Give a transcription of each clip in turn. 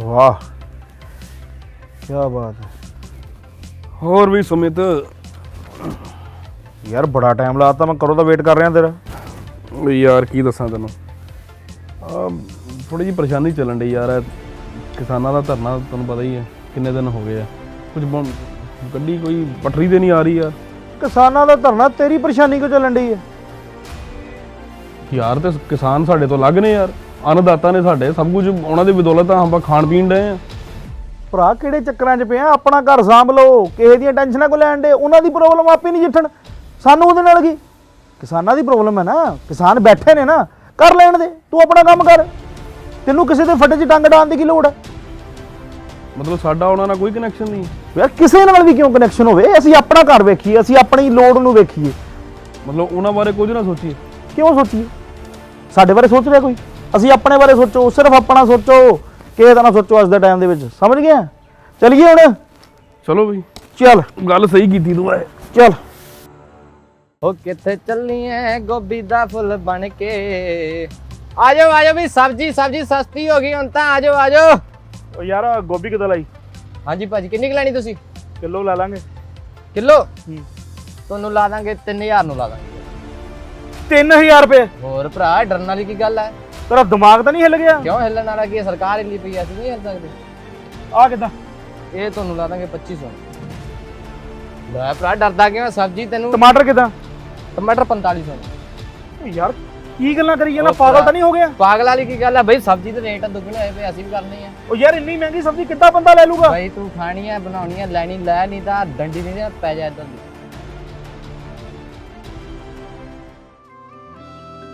ਵਾਹ ਕੀ ਬਾਤ ਹੈ। ਹੋਰ ਵੀ ਸੁਮਿਤ। ਯਾਰ ਬੜਾ ਟਾਈਮ ਲਾਤਾ ਮੈਂ ਕਰੋ ਤਾਂ ਵੇਟ ਕਰ ਰਿਹਾ ਤੇਰਾ? ਵੀ ਯਾਰ ਕੀ ਦੱਸਾਂ ਤੈਨੂੰ? ਥੋੜੀ ਜਿਹੀ ਪਰੇਸ਼ਾਨੀ ਚੱਲਣ ਡਈ ਯਾਰ ਕਿਸਾਨਾਂ ਦਾ ਧਰਨਾ ਤੁਹਾਨੂੰ ਪਤਾ ਹੀ ਹੈ ਕਿੰਨੇ ਦਿਨ ਹੋ ਗਏ ਆ। ਕੁਝ ਬਣ- ਗੱਡੀ ਕੋਈ ਪਟਰੀ ਤੇ ਨਹੀਂ ਆ ਰਹੀ ਯਾਰ। ਕਿਸਾਨਾਂ ਦਾ ਧਰਨਾ ਤੇਰੀ ਪਰੇਸ਼ਾਨੀ ਕਿਉਂ ਚੱਲਣ ਡਈ ਹੈ? ਯਾਰ ਤੇ ਕਿਸਾਨ ਸਾਡੇ ਤੋਂ ਅਲੱਗ ਨੇ ਯਾਰ। ਅੰਨਦਾਤਾ ਨੇ ਸਾਡੇ ਸਭ ਕੁਝ ਉਹਨਾਂ ਦੀ ਬਦੌਲਤ ਆ ਆਪਾਂ ਖਾਣ ਪੀਣ ਡਏ ਆ ਭਰਾ ਕਿਹੜੇ ਚੱਕਰਾਂ 'ਚ ਪਿਆ ਆਪਣਾ ਘਰ ਸਾਂਭ ਲਓ ਕਿਸੇ ਦੀਆਂ ਟੈਨਸ਼ਨਾਂ ਕੋ ਲੈਣ ਦੇ ਉਹਨਾਂ ਦੀ ਪ੍ਰੋਬਲਮ ਆਪੇ ਨਹੀਂ ਜਿੱਠਣ ਸਾਨੂੰ ਉਹਦੇ ਨਾਲ ਕੀ ਕਿਸਾਨਾਂ ਦੀ ਪ੍ਰੋਬਲਮ ਹੈ ਨਾ ਕਿਸਾਨ ਬੈਠੇ ਨੇ ਨਾ ਕਰ ਲੈਣ ਦੇ ਤੂੰ ਆਪਣਾ ਕੰਮ ਕਰ ਤੈਨੂੰ ਕਿਸੇ ਦੇ ਫੱਟੇ 'ਚ ਟੰਗ ਡਾਉਣ ਦੀ ਕੀ ਲੋੜ ਹੈ ਮਤਲਬ ਸਾਡਾ ਉਹਨਾਂ ਨਾਲ ਕੋਈ ਕਨੈਕਸ਼ਨ ਨਹੀਂ ਯਾਰ ਕਿਸੇ ਨਾਲ ਵੀ ਕਿਉਂ ਕਨੈਕਸ਼ਨ ਹੋਵੇ ਅਸੀਂ ਆਪਣਾ ਘਰ ਵੇਖੀਏ ਅਸੀਂ ਆਪਣੀ ਲੋੜ ਨੂੰ ਵੇਖੀਏ ਮਤਲਬ ਉਹਨਾਂ ਬਾਰੇ ਕੁਝ ਨਾ ਸੋਚੀਏ ਕਿਉਂ ਸੋਚੀਏ ਸਾਡੇ ਬਾਰੇ ਸੋਚ ਰਿਹਾ ਕੋਈ ਅਸੀਂ ਆਪਣੇ ਬਾਰੇ ਸੋਚੋ ਸਿਰਫ ਆਪਣਾ ਸੋਚੋ ਕਿਸੇ ਦਾ ਨਾ ਸੋਚੋ ਅੱਜ ਦੇ ਟਾਈਮ ਦੇ ਵਿੱਚ। ਸਮਝ ਗਿਆ ਚਲਿਏ ਹੁਣ? ਚਲੋ ਬਈ। ਚੱਲ। ਗੱਲ ਸਹੀ ਕੀਤੀ ਤੂੰ ਐ। ਚੱਲ। ਉਹ ਕਿੱਥੇ ਚੱਲਨੀ ਐ ਗੋਭੀ ਦਾ ਫੁੱਲ ਬਣ ਕੇ। ਆਜੋ ਆਜੋ ਵੀ ਸਬਜੀ ਸਬਜੀ ਸਸਤੀ ਹੋ ਗਈ ਹੁਣ ਤਾਂ ਆਜੋ ਆਜੋ। ਉਹ ਯਾਰ ਗੋਭੀ ਕਿਦਾਂ ਲਾਈ? ਹਾਂਜੀ ਭਾਜੀ ਕਿੰਨੀ ਕੁ ਲੈਣੀ ਤੁਸੀਂ? ਕਿਲੋ ਲੈ ਲਾਂਗੇ। ਕਿਲੋ? ਤੁਹਾਨੂੰ ਲਾ ਦਾਂਗੇ 3000 ਨੂੰ ਲਾ ਦਾਂਗੇ। 3000 ਰੁਪਏ? ਹੋਰ ਭਰਾ ਡਰਨ ਵਾਲੀ ਕੀ ਗੱਲ ਐ? ਤੇਰਾ ਦਿਮਾਗ ਤਾਂ ਨਹੀਂ ਹਿੱਲ ਗਿਆ? ਕਿਉਂ ਹਿੱਲਣ ਵਾਲਾ ਕੀ? ਸਰਕਾਰ ਹਿੱਲੀ ਪਈ ਐ, ਅਸੀਂ ਨਹੀਂ ਹਿੱਲ ਸਕਦੇ। ਆ ਕਿਦਾਂ? ਇਹ ਤੁਹਾਨੂੰ ਲਾ ਦਾਂਗੇ 2500 ਲੈ ਭਰਾ ਡਰਦਾ ਕਿਉਂ ਐ? ਸਬਜੀ ਤੈਨੂੰ ਟਮਾਟਰ ਕਿਦਾਂ? ਟਮਾਟਰ 4500 ਨੂੰ। ਯਾਰ ਕੀ ਗੱਲਾਂ ਕਰੀ ਜਾਂਦਾ? ਉਹ ਪਾਗਲ। ਤਾਂ ਨਹੀਂ ਹੋ ਗਿਆ? ਪਾਗਲ ਵਾਲੀ ਕੀ ਗੱਲ ਐ ਬਈ ਸਬਜੀ ਦੇ ਰੇਟ ਦੁੱਗਣੇ ਹੋਏ ਪਏ ਅਸੀਂ ਵੀ ਕਰਨੀ ਐ ਉਹ ਯਾਰ ਇੰਨੀ ਮਹਿੰਗੀ ਸਬਜ਼ੀ ਕਿੱਦਾਂ ਬੰਦਾ ਲੈ ਲੂਗਾ? ਬਈ ਤੂੰ ਖਾਣੀ ਐ ਬਣਾਉਣੀ ਐ ਲੈਣੀ ਲੈ ਨਹੀਂ ਤਾਂ ਡੰਡੀ ਨਹੀਂ ਨਾ ਪੈ ਜਾ ਇਦਾਂ ਦੀ।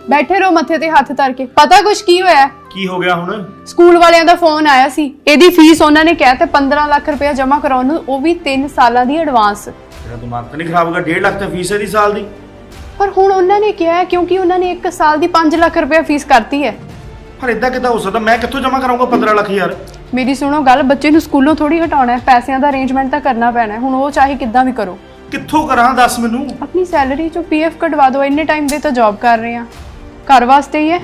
ਬੈਠੇ ਰਹੋ ਮੱਥੇ ਤੇ ਹੱਥ ਧਰ ਕੇ। ਪਤਾ ਕੁਛ ਕੀ ਹੋਇਆ? ਕੀ ਹੋ ਗਿਆ ਹੁਣ? ਸਕੂਲ ਵਾਲਿਆਂ ਦਾ ਫੋਨ ਆਇਆ ਸੀ। ਇਹਦੀ ਫੀਸ ਉਹਨਾਂ ਨੇ ਕਹਿ ਤੇ 15 ਲੱਖ ਰੁਪਏ ਜਮ੍ਹਾਂ ਕਰਾਉਣ ਨੂੰ ਉਹ ਵੀ 3 ਸਾਲਾਂ ਦੀ ਐਡਵਾਂਸ ਤੇਰਾ ਦਿਮਾਗ ਤਾਂ ਨਹੀਂ ਖਰਾਬ ਹੋਗਾ 1.5 ਲੱਖ ਤਾਂ ਫੀਸ ਹੈ ਦੀ ਸਾਲ ਦੀ। ਪਰ ਹੁਣ ਉਹਨਾਂ ਨੇ ਕਿਹਾ ਹੈ ਕਿਉਂਕਿ ਉਹਨਾਂ ਨੇ 1 ਸਾਲ ਦੀ 5 ਲੱਖ ਰੁਪਏ ਫੀਸ ਕਰਤੀ ਹੈ। ਪਰ ਇਦਾਂ ਕਿੱਦਾਂ ਹੋ ਸਕਦਾ? ਮੈਂ ਕਿੱਥੋਂ ਜਮਾ ਕਰਾਉਂਗਾ 15 ਲੱਖ ਯਾਰ ਮੇਰੀ ਸੁਣੋ ਗੱਲ ਬੱਚੇ ਨੂੰ ਸਕੂਲੋਂ ਥੋੜੀ ਹਟਾਉਣਾ ਹੈ ਪੈਸਿਆਂ ਦਾ ਅਰੇਂਜਮੈਂਟ ਤਾਂ ਕਰਨਾ ਪੈਣਾ ਹੈ। ਹੁਣ ਉਹ ਚਾਹੇ ਕਿੱਦਾਂ ਵੀ ਕਰੋ। ਕਿੱਥੋਂ ਕਰਾਂ ਦੱਸ ਮੈਨੂੰ। ਆਪਣੀ ਸੈਲਰੀ ਚੋਂ ਪੀਐਫ ਕਢਵਾ ਦਿਓ ਇੰਨੇ ਟਾਈਮ ਦੇ ਤਾਂ ਜੌਬ ਕਰ ਰਹੇ ਆ ਘਰ ਵਾਸਤੇ ਹੀ ਹੈ?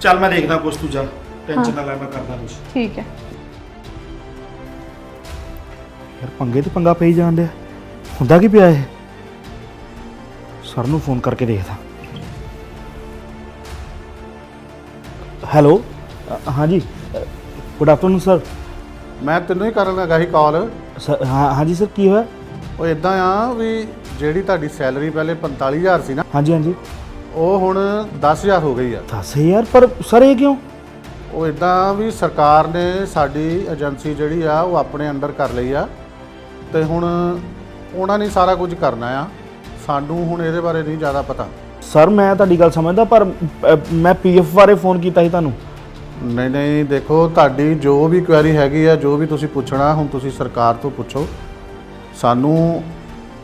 ਚੱਲ ਮੈਂ ਦੇਖਦਾ ਕੁਛ ਤੂੰ ਜਾ। ਟੈਨਸ਼ਨ ਨਾ ਲੈ ਮੈਂ ਕਰਦਾ ਕੁਛ। ਠੀਕ ਹੈ। ਯਾਰ ਪੰਗੇ ਤੇ ਪੰਗਾ ਪਈ ਜਾਣ ਡਿਆ। ਹੁੰਦਾ ਕੀ ਪਿਆ ਇਹ? ਸਰ ਨੂੰ ਫੋਨ ਕਰਕੇ ਦੇਖਦਾ। ਹੈਲੋ? ਅ, ਹਾਂਜੀ। Good afternoon sir. ਮੈਂ ਤੈਨੂੰ ਹੀ ਕਰਨ ਲੱਗਾ ਸੀ ਕਾਲ। ਸਰ ਹਾਂ ਹਾਂਜੀ ਸਰ ਕੀ ਹੋਇਆ? ਉਹ ਇਦਾਂ ਆ ਵੀ ਜਿਹੜੀ ਤੁਹਾਡੀ ਸੈਲਰੀ ਪਹਿਲੇ 45000 ਸੀ ਨਾ। ਹਾਂਜੀ ਹਾਂਜੀ। ਉਹ ਹੁਣ 10000 ਹੋ ਗਈ ਆ। ਦੱਸ ਯਾਰ ਪਰ ਸਰ ਇਹ ਕਿਉਂ? ਉਹ ਇਦਾਂ ਵੀ ਸਰਕਾਰ ਨੇ ਸਾਡੀ ਏਜੰਸੀ ਜਿਹੜੀ ਆ ਉਹ ਆਪਣੇ ਅੰਡਰ ਕਰ ਲਈ ਆ। ਤੇ ਹੁਣ ਉਹਨਾਂ ਨੇ ਸਾਰਾ ਕੁਝ ਕਰਨਾ ਆ। ਸਾਨੂੰ ਹੁਣ ਇਹਦੇ ਬਾਰੇ ਨਹੀਂ ਜ਼ਿਆਦਾ ਪਤਾ। ਸਰ ਮੈਂ ਤੁਹਾਡੀ ਗੱਲ ਸਮਝਦਾ ਪਰ ਅ, ਮੈਂ ਪੀਐਫ ਬਾਰੇ ਫੋਨ ਕੀਤਾ ਸੀ ਤੁਹਾਨੂੰ। ਨਹੀਂ ਨਹੀਂ ਦੇਖੋ ਤੁਹਾਡੀ ਜੋ ਵੀ ਕੁਐਰੀ ਹੈਗੀ ਆ ਜੋ ਵੀ ਤੁਸੀਂ ਪੁੱਛਣਾ ਹੁਣ ਤੁਸੀਂ ਸਰਕਾਰ ਤੋਂ ਪੁੱਛੋ। ਸਾਨੂੰ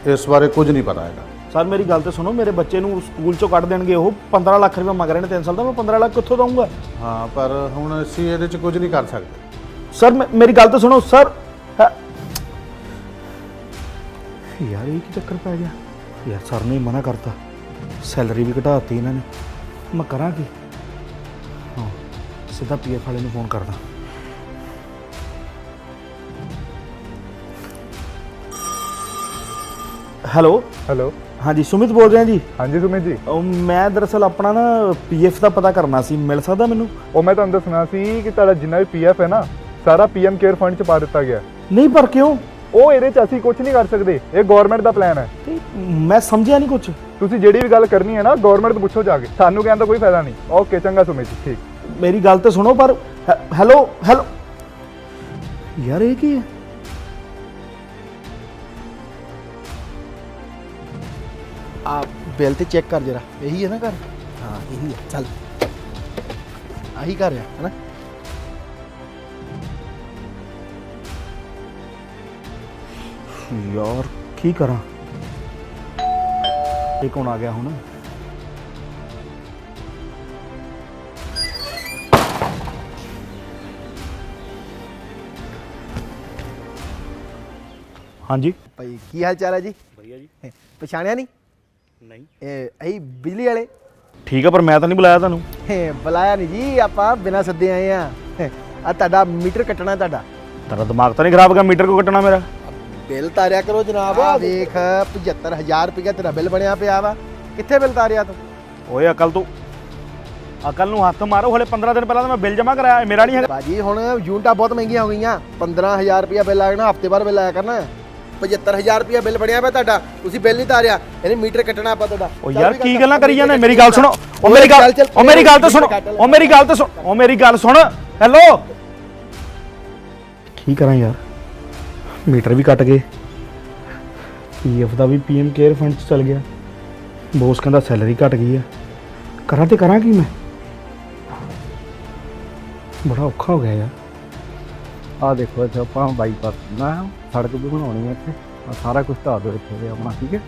ਇਸ ਬਾਰੇ ਕੁਝ ਨਹੀਂ ਪਤਾ ਹੈਗਾ। ਸਰ ਮੇਰੀ ਗੱਲ ਤੇ ਸੁਣੋ ਮੇਰੇ ਬੱਚੇ ਨੂੰ ਸਕੂਲ ਚੋਂ ਕੱਢ ਦੇਣਗੇ ਉਹ 15 ਲੱਖ ਰੁਪਏ ਮੰਗ ਰਹੇ ਨੇ 3 ਸਾਲ ਦਾ ਮੈਂ 15 ਲੱਖ ਕਿੱਥੋਂ ਦਊਂਗਾ? ਹਾਂ ਪਰ ਹੁਣ ਅਸੀਂ ਇਹਦੇ 'ਚ ਕੁਝ ਨਹੀਂ ਕਰ ਸਕਦੇ। ਸਰ ਮੈਂ- ਮੇਰੀ ਗੱਲ ਤਾਂ ਸੁਣੋ ਸਰ ਹੈ- ਯਾਰ ਇਹ ਕੀ ਚੱਕਰ ਪੈ ਗਿਆ? ਯਾਰ ਸਰ ਨੇ ਹੀ ਮਨਾ ਕਰਤਾ। ਸੈਲਰੀ ਵੀ ਘਟਾਤੀ ਇਹਨਾਂ ਨੇ। ਮੈਂ ਕਰਾਂ ਕੀ? ਹਾਂ ਸਿੱਧਾ ਪੀਐਫ ਵਾਲੇ ਨੂੰ ਫੋਨ ਕਰਦਾ। ਹੈਲੋ? ਹੈਲੋ। ਹਾਂਜੀ ਸੁਮਿਤ ਬੋਲ ਰਿਹਾ ਜੀ। ਹਾਂਜੀ ਸੁਮਿਤ ਜੀ। ਉਹ ਮੈਂ ਦਰਅਸਲ ਆਪਣਾ ਨਾ ਪੀਐਫ ਦਾ ਪਤਾ ਕਰਨਾ ਸੀ ਮਿਲ ਸਕਦਾ ਮੈਨੂੰ? ਉਹ ਮੈਂ ਤੁਹਾਨੂੰ ਦੱਸਣਾ ਸੀ ਕਿ ਤੁਹਾਡਾ ਜਿੰਨਾ ਵੀ ਪੀਐਫ ਹੈ ਨਾ ਸਾਰਾ ਪੀਐਮ ਕੇਅਰ ਫੰਡ ਚ ਪਾ ਦਿੱਤਾ ਗਿਆ। ਨਹੀਂ ਪਰ ਕਿਉਂ? ਉਹ ਇਹਦੇ ਚ ਅਸੀਂ ਕੁਝ ਨਹੀਂ ਕਰ ਸਕਦੇ। ਇਹ ਗਵਰਨਮੈਂਟ ਦਾ ਪਲਾਨ ਹੈ। ਮੈਂ ਸਮਝਿਆ ਨਹੀਂ ਕੁਝ ਤੁਸੀਂ ਜਿਹੜੀ ਵੀ ਗੱਲ ਕਰਨੀ ਹੈ ਨਾ ਗਵਰਨਮੈਂਟ ਤੋਂ ਪੁੱਛੋ ਜਾ ਕੇ। ਸਾਨੂੰ ਕਹਿਣ ਦਾ ਕੋਈ ਫਾਇਦਾ ਨਹੀਂ। ਓਕੇ ਚੰਗਾ ਸੁਮਿਤ ਜੀ ਠੀਕ। ਮੇਰੀ ਗੱਲ ਤੇ ਸੁਣੋ ਪਰ ਹੈਲੋ ਹੈਲੋ ਯਾਰ ਇਹ ਕੀ ਹੈ? ਆ ਬਿੱਲ ਤੇ ਚੈੱਕ ਕਰ ਜਰਾ ਇਹੀ ਹੈ ਨਾ ਘਰ ਹਾਂ ਇਹੀ ਹੈ ਚੱਲ ਆਹੀ ਘਰ ਹੈ ਹੈਨਾ ਯਾਰ ਕੀ ਕਰਾਂ ਇਹ ਕੌਣ ਆ ਗਿਆ ਹੁਣ ਹਾਂਜੀ ਭਾਈ ਕੀ ਹਾਲ ਚਾਲ ਹੈ ਜੀ ਵਧੀਆ ਜੀ ਪਛਾਣਿਆ ਨਹੀਂ ਨਹੀਂ। ਇਹ ਅਹੀ ਬਿਜਲੀ ਵਾਲੇ। ਠੀਕ ਆ ਪਰ ਮੈਂ ਤਾਂ ਨਹੀਂ ਬੁਲਾਇਆ ਤੁਹਾਨੂੰ। ਬੁਲਾਇਆ ਨਹੀਂ ਜੀ ਆਪਾਂ ਬਿਨਾਂ ਸੱਦੇ ਆਏ ਆ। ਆ ਤੁਹਾਡਾ ਮੀਟਰ ਕੱਟਣਾ ਤੁਹਾਡਾ। ਤੇਰਾ ਦਿਮਾਗ ਤਾਂ ਨਹੀਂ ਖਰਾਬ ਗਿਆ ਮੀਟਰ ਕੋ ਕੱਟਣਾ ਮੇਰਾ? ਬਿੱਲ ਤਾਰਿਆ ਕਰੋ ਜਨਾਬ। ਆ ਵੇਖ 75000 ਰੁਪਏ ਤੇਰਾ ਬਿੱਲ ਬਣਿਆ ਪਿਆ ਵਾ। ਕਿੱਥੇ ਬਿੱਲ ਤਾਰਿਆ ਤੂੰ? ਓਏ ਅਕਲ ਤੂੰ। ਅਕਲ ਨੂੰ ਹੱਥ ਮਾਰੋ ਹਲੇ 15 ਦਿਨ ਪਹਿਲਾਂ ਤਾਂ ਮੈਂ ਬਿੱਲ ਜਮ੍ਹਾਂ ਕਰਾਇਆ ਇਹ ਮੇਰਾ ਨਹੀਂ ਹੈਗਾ ਬਾਜੀ ਹੁਣ ਯੂਨਿਟਾਂ ਬਹੁਤ ਮਹਿੰਗੀਆਂ ਹੋ ਗਈਆਂ। 15000 ਰੁਪਏ ਬਿੱਲ ਆਣਾ ਹਫ਼ਤੇ ਬਾਅਦ ਬਿੱਲ ਆਇਆ ਕਰਨਾ। 75000 ਰੁਪਏ ਬਿੱਲ ਬਣਿਆ ਪਿਆ ਤੁਹਾਡਾ। ਤੁਸੀਂ ਬਿੱਲ ਨਹੀਂ ਤਾਰਿਆ ਇਹਨੇ ਮੀਟਰ ਕੱਟਣਾ ਆਪਾਂ ਤੁਹਾਡਾ। ਚੱਲ ਯਾਰ ਕੀ ਕਰ- ਗੱਲਾਂ ਕਰੀ ਜਾਂਦੇ ਮੇਰੀ ਗੱਲ ਸੁਣੋ। ਓ ਮੇਰੀ ਗੱਲ ਓ ਮੇਰੀ ਗੱਲ ਤਾਂ ਸੁਣੋ। ਓ ਮੇਰੀ ਗੱਲ ਤਾਂ ਸੁਣ ਓ ਮੇਰੀ ਗੱਲ ਸੁਣ। ਹੈਲੋ? ਕੀ ਕਰਾਂ ਯਾਰ? ਮੀਟਰ ਵੀ ਕੱਟ ਗਏ। ਪੀਐਫ ਦਾ ਵੀ ਪੀਐਮ ਕੇਅਰ ਫੰਡ ਚ ਚਲ ਗਿਆ। ਬੋਸ ਕਹਿੰਦਾ ਸੈਲਰੀ ਘਟ ਗਈ ਆ। ਕਰਾਂ ਤੇ ਕਰਾਂ ਕੀ ਮੈਂ? ਬੜਾ ਔਖਾ ਹੋ ਗਿਆ ਯਾਰ। ਆ ਦੇਖੋ ਇੱਥੇ ਆਪਾਂ ਬਾਈਪਾਸ ਨਾ ਸੜਕ ਵੀ ਬਣਾਉਣੀ ਹੈ ਇੱਥੇ। ਆ ਸਾਰਾ ਕੁਝ ਢਾ ਦਿਓ ਇੱਥੇ ਆਪਣਾ ਠੀਕ ਹੈ?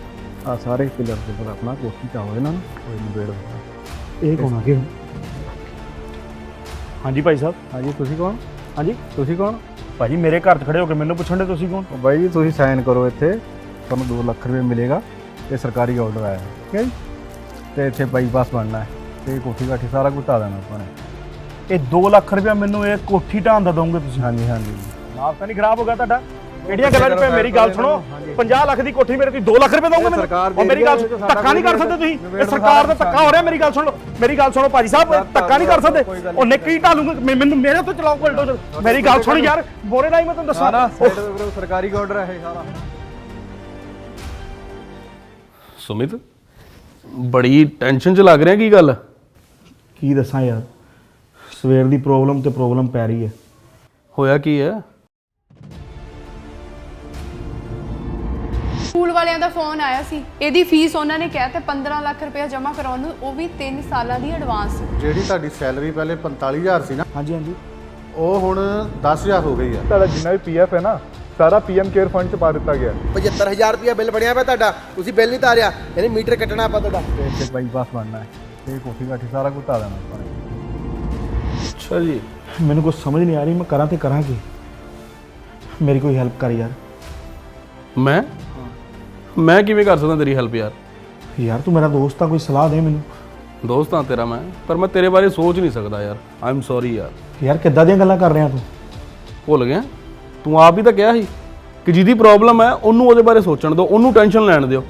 ਆ ਸਾਰੇ ਪਿਲਰ ਦੇ ਉੱਪਰ ਆਪਣਾ ਕੋਠੀ ਢਾਓ ਇਹਨਾਂ ਨੂੰ ਕੋਈ ਨਿਬੇੜ ਹੋਊਗਾ ਇਹ ਕੌਣ ਆ? ਗਿਆ ਹਾਂਜੀ ਭਾਈ ਸਾਹਿਬ। ਹਾਂਜੀ ਤੁਸੀਂ ਕੌਣ? ਹਾਂਜੀ। ਤੁਸੀਂ ਕੌਣ? ਭਾਜੀ ਮੇਰੇ ਘਰ 'ਚ ਖੜੇ ਹੋ ਕੇ ਮੈਨੂੰ ਪੁੱਛਣ ਦੇ ਤੁਸੀਂ ਕੌਣ? ਬਾਈ ਜੀ ਤੁਸੀਂ ਸਾਈਨ ਕਰੋ ਇੱਥੇ। ਤੁਹਾਨੂੰ 2 ਲੱਖ ਰੁਪਏ ਮਿਲੇਗਾ ਇਹ ਸਰਕਾਰੀ ਆਰਡਰ ਆਇਆ ਹੈ ਠੀਕ ਹੈ ਤੇ ਇੱਥੇ ਬਾਈਪਾਸ ਬਣਨਾ ਹੈ। ਤੇ ਕੋਠੀ ਕਾਠੀ ਸਾਰਾ ਕੁਝ ਢਾ ਦੇਣਾ ਆਪਾਂ ਨੇ। ਇਹ 2 ਲੱਖ ਰੁਪਇਆ ਮੈਨੂੰ ਇਹ ਕੋਠੀ ਢਾਣ ਦਾ ਦੋਗੇ ਤੁਸੀਂ? ਹਾਂਜੀ ਹਾਂਜੀ। ਮਾਫ ਤਾਂ ਨਹੀਂ ਖਰਾਬ ਹੋ ਗਿਆ ਤੁਹਾਡਾ? ਕਿਹੜੀਆਂ ਗੱਲਾਂ 'ਚ ਪਏ ਮੇਰੀ ਗੱਲ ਸੁਣੋ। 50 ਲੱਖ ਦੀ ਕੋਠੀ ਮੇਰੇ ਤੁਸੀਂ 2 ਲੱਖ ਰੁਪਏ ਦੋਗੇ ਮੈਨੂੰ? ਉਹ ਮੇਰੀ ਗੱਲ ਧੱਕਾ ਨਹੀਂ ਕਰ ਸਕਦੇ ਤੁਸੀਂ? ਇਹ ਸਰਕਾਰ ਦਾ ਧੱਕਾ ਹੋ ਰਿਹਾ ਮੇਰੀ ਗੱਲ ਸੁਣੋ। ਮੇਰੀ ਗੱਲ ਸੁਣੋ ਭਾਜੀ ਸਾਹਿਬ ਧੱਕਾ ਨਹੀਂ ਕਰ ਸਕਦੇ। ਉਹਨੇ ਕੀ ਢਾਲੂਗੇ ਮੈਨੂੰ ਮੇਰੇ ਤੋਂ ਚਲਾਓ ਕੋਲਡੋ ਮੇਰੀ ਗੱਲ ਸੁਣ ਯਾਰ ਬੋਰੇ ਨਾਲ ਹੀ ਮੈਂ ਤੁਹਾਨੂੰ ਦੱਸਾਂ। ਸਰਕਾਰੀ ਆਰਡਰ ਹੈ ਇਹ ਸਾਰਾ। ਸੁਮਿਤ ਬੜੀ ਟੈਨਸ਼ਨ ਚ ਲੱਗ ਰਿਹਾ ਕੀ ਗੱਲ? ਕੀ ਦੱਸਾਂ ਯਾਰ? ਸਵੇਰ ਦੀ ਪ੍ਰੋਬਲਮ ਤੇ ਪ੍ਰੋਬਲਮ ਪੈ ਰਹੀ ਹੈ। ਹੋਇਆ ਕੀ ਹੈ? ਸਕੂਲ ਵਾਲਿਆਂ ਦਾ ਫੋਨ ਆਇਆ ਸੀ। ਇਹਦੀ ਫੀਸ ਉਹਨਾਂ ਨੇ ਕਿਹਾ ਤੇ 15 ਲੱਖ ਰੁਪਏ ਜਮ੍ਹਾਂ ਕਰਾਉਣ ਨੂੰ ਉਹ ਵੀ 3 ਸਾਲਾਂ ਦੀ ਐਡਵਾਂਸ ਜਿਹੜੀ ਤੁਹਾਡੀ ਸੈਲਰੀ ਪਹਿਲੇ 45000 ਸੀ ਨਾ ਹਾਂਜੀ ਹਾਂਜੀ। ਉਹ ਹੁਣ 10000 ਹੋ ਗਈ ਆ ਤੁਹਾਡਾ ਜਿੰਨਾ ਵੀ ਪੀਐਫ ਹੈ ਨਾ ਸਾਰਾ ਪੀਐਮ ਕੇਅਰ ਫੰਡ ਚ ਪਾ ਦਿੱਤਾ ਗਿਆ। 75000 ਰੁਪਏ ਬਿੱਲ ਬਣਿਆ ਪਿਆ ਤੁਹਾਡਾ ਤੁਸੀਂ ਬਿੱਲ ਨਹੀਂ ਤਾਰਿਆ ਇਹਨੇ ਮੀਟਰ ਕੱਟਣਾ ਆਪਾਂ ਤੁਹਾਡਾ। ਤੇ ਬਾਈਪਾਸ ਬਣਨਾ ਹੈ। ਤੇ ਕੋਠੀ ਕਾਠੀ ਸਾਰਾ ਕੁਝ ਢਾ ਦੇਣਾ ਆਪਾਂ ਅੱਛਾ ਜੀ। ਮੈਨੂੰ ਕੁਝ ਸਮਝ ਨਹੀਂ ਆ ਰਹੀ ਮੈਂ ਕਰਾਂ ਤੇ ਕਰਾਂ ਕੀ ਮੇਰੀ ਕੋਈ ਹੈਲਪ ਕਰ ਯਾਰ। ਮੈਂ? ਮੈਂ ਕਿਵੇਂ ਕਰ ਸਕਦਾ ਤੇਰੀ ਹੈਲਪ ਯਾਰ? ਯਾਰ ਤੂੰ ਮੇਰਾ ਦੋਸਤ ਆ ਕੋਈ ਸਲਾਹ ਦੇ ਮੈਨੂੰ। ਦੋਸਤ ਹਾਂ ਤੇਰਾ ਮੈਂ ਪਰ ਮੈਂ ਤੇਰੇ ਬਾਰੇ ਸੋਚ ਨਹੀਂ ਸਕਦਾ ਯਾਰ। ਆਈ ਐਮ ਸੌਰੀ ਯਾਰ। ਯਾਰ ਕਿੱਦਾਂ ਦੀਆਂ ਗੱਲਾਂ ਕਰ ਰਿਹਾ ਤੂੰ? ਭੁੱਲ ਗਿਆ। ਤੂੰ ਆਪ ਹੀ ਤਾਂ ਕਿਹਾ ਸੀ ਕਿ ਜਿਹਦੀ ਪ੍ਰੋਬਲਮ ਹੈ ਉਹਨੂੰ ਉਹਦੇ ਬਾਰੇ ਸੋਚਣ ਦਿਓ ਉਹਨੂੰ ਟੈਨਸ਼ਨ ਲੈਣ ਦਿਓ।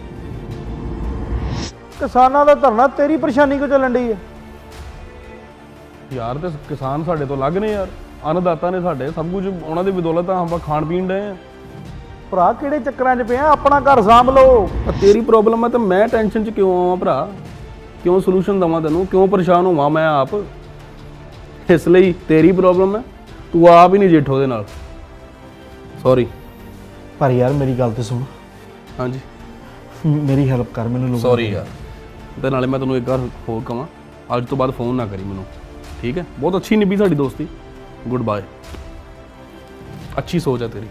ਕਿਸਾਨਾਂ ਦਾ ਧਰਨਾ ਤੇਰੀ ਪਰੇਸ਼ਾਨੀ ਕਿਉਂ ਚੱਲਣ ਡਈ ਹੈ? ਯਾਰ ਤੇ ਕਿਸਾਨ ਸਾਡੇ ਤੋਂ ਅਲੱਗ ਨੇ ਯਾਰ ਅੰਨਦਾਤਾ ਨੇ ਸਾਡੇ ਸਭ ਕੁਝ ਉਹਨਾਂ ਦੀ ਬਦੌਲਤ ਤਾਂ ਆਪਾਂ ਖਾਣ ਪੀਣ ਡਏ ਆ। ਭਰਾ ਕਿਹੜੇ ਚੱਕਰਾਂ 'ਚ ਪਿਆ ਆਪਣਾ ਘਰ ਸਾਂਭ ਲਓ। ਤੇਰੀ ਪ੍ਰੋਬਲਮ ਹੈ ਤਾਂ ਮੈਂ ਟੈਨਸ਼ਨ 'ਚ ਕਿਉਂ ਆਵਾਂ ਭਰਾ? ਕਿਉਂ ਸੋਲੂਸ਼ਨ ਦਵਾਂ ਤੈਨੂੰ? ਕਿਉਂ ਪਰੇਸ਼ਾਨ ਹੋਵਾਂ ਮੈਂ ਆਪ? ਇਸ ਲਈ ਤੇਰੀ ਪ੍ਰੋਬਲਮ ਹੈ ਤੂੰ ਆਪ ਹੀ ਨਹੀਂ ਜੇਠ ਉਹਦੇ ਨਾਲ। ਸੌਰੀ ਪਰ ਯਾਰ ਮੇਰੀ ਗੱਲ ਤੇ ਸੁਣ। ਹਾਂਜੀ। ਮੇਰੀ ਹੈਲਪ ਕਰ ਮੈਨੂੰ ਲੋਕਾਂ ਸੌਰੀ ਯਾਰ। ਤੇ ਨਾਲੇ ਮੈਂ ਤੈਨੂੰ ਇੱਕ ਵਾਰ ਹੋਰ ਕਹਾਂ ਅੱਜ ਤੋਂ ਬਾਅਦ ਫੋਨ ਨਾ ਕਰੀ ਮੈਨੂੰ। ਠੀਕ ਹੈ? ਬਹੁਤ ਅੱਛੀ ਨਿਭੀ ਸਾਡੀ ਦੋਸਤੀ। ਗੁੱਡ ਬਾਏ ਅੱਛੀ ਸੋਚ ਹੈ ਤੇਰੀ।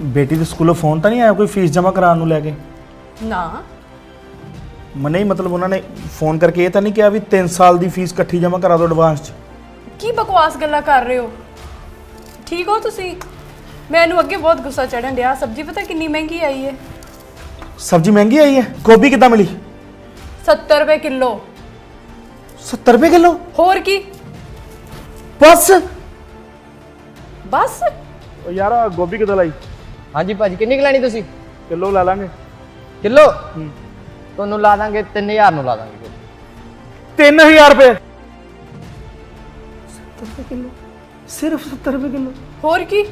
ਬੇਟੀ ਦੇ ਸਕੂਲੋਂ ਫੋਨ ਤਾਂ ਨਹੀਂ ਆਇਆ ਕੋਈ ਫੀਸ ਜਮ੍ਹਾਂ ਕਰਾਉਣ ਨੂੰ ਲੈ ਕੇ? ਨਾ। ਮੈਂ ਨਹੀਂ ਮਤਲਬ ਉਹਨਾਂ ਨੇ ਫੋਨ ਕਰਕੇ ਇਹ ਤਾਂ ਨਹੀਂ ਕਿਹਾ ਵੀ 3 ਸਾਲ ਦੀ ਫੀਸ ਇਕੱਠੀ ਜਮ੍ਹਾਂ ਕਰਾ ਦਿਓ ਐਡਵਾਂਸ 'ਚ? ਕੀ ਬਕਵਾਸ ਗੱਲਾਂ ਕਰ ਰਹੇ ਹੋ? ਠੀਕ ਹੋ ਤੁਸੀਂ? ਮੈਨੂੰ ਅੱਗੇ ਬਹੁਤ ਗੁੱਸਾ ਚੜਨ ਡਿਆ। ਸਬਜ਼ੀ ਪਤਾ ਕਿੰਨੀ ਮਹਿੰਗੀ ਆਈ ਹੈ ਸਬਜ਼ੀ ਮਹਿੰਗੀ ਆਈ ਹੈ ਗੋਭੀ ਕਿੱਦਾਂ ਮਿਲੀ? 70 ਰੁਪਏ ਕਿਲੋ। 70 ਰੁਪਏ ਕਿਲੋ? ਹੋਰ ਕੀ? ਬਸ। ਬਸ? ਉਹ ਯਾਰ ਗੋਭੀ ਕਿੱਦਾਂ ਲਾਈ? ਹਾਂਜੀ ਭਾਜੀ ਕਿੰਨੀ ਕੁ ਲੈਣੀ ਤੁਸੀਂ? ਕਿਲੋ ਲੈ ਲਾਂਗੇ। ਕਿਲੋ? ਤੁਹਾਨੂੰ ਲਾ ਦਾਂਗੇ 3000 ਨੂੰ ਲਾ ਦਾਂਗੇ 3000 ਰੁਪਏ। 70 ਰੁਪਏ ਕਿਲੋ। ਸਿਰਫ 70 ਰੁਪਏ ਕਿਲੋ। ਹੋਰ ਕੀ?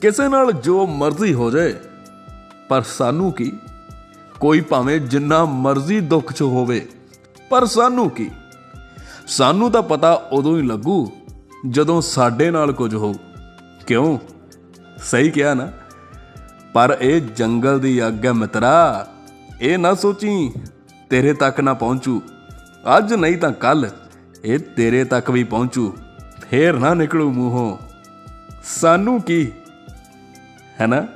ਕਿਸੇ ਨਾਲ ਜੋ ਮਰਜ਼ੀ ਹੋ ਜਾਏ ਪਰ ਸਾਨੂੰ ਕੀ? ਕੋਈ ਭਾਵੇਂ ਜਿੰਨਾ ਮਰਜ਼ੀ ਦੁੱਖ 'ਚ ਹੋਵੇ ਪਰ ਸਾਨੂੰ ਕੀ? ਸਾਨੂੰ ਤਾਂ ਪਤਾ ਉਦੋਂ ਹੀ ਲੱਗੂ ਜਦੋਂ ਸਾਡੇ ਨਾਲ ਕੁਝ ਹੋਊ। ਕਿਉਂ? ਸਹੀ ਕਿਹਾ ਨਾ। ਪਰ ਇਹ ਜੰਗਲ ਦੀ ਅੱਗ ਹੈ ਮਿੱਤਰਾ। ਇਹ ਨਾ ਸੋਚੀ, ਤੇਰੇ ਤੱਕ ਨਾ ਪਹੁੰਚੂ। ਅੱਜ ਨਹੀਂ ਤਾਂ ਕੱਲ ਇਹ ਤੇਰੇ ਤੱਕ ਵੀ ਪਹੁੰਚੂ। ਫੇਰ ਨਾ ਨਿਕਲੂ ਮੂੰਹੋਂ। ਸਾਨੂੰ ਕੀ? ਹੈ ਨਾ?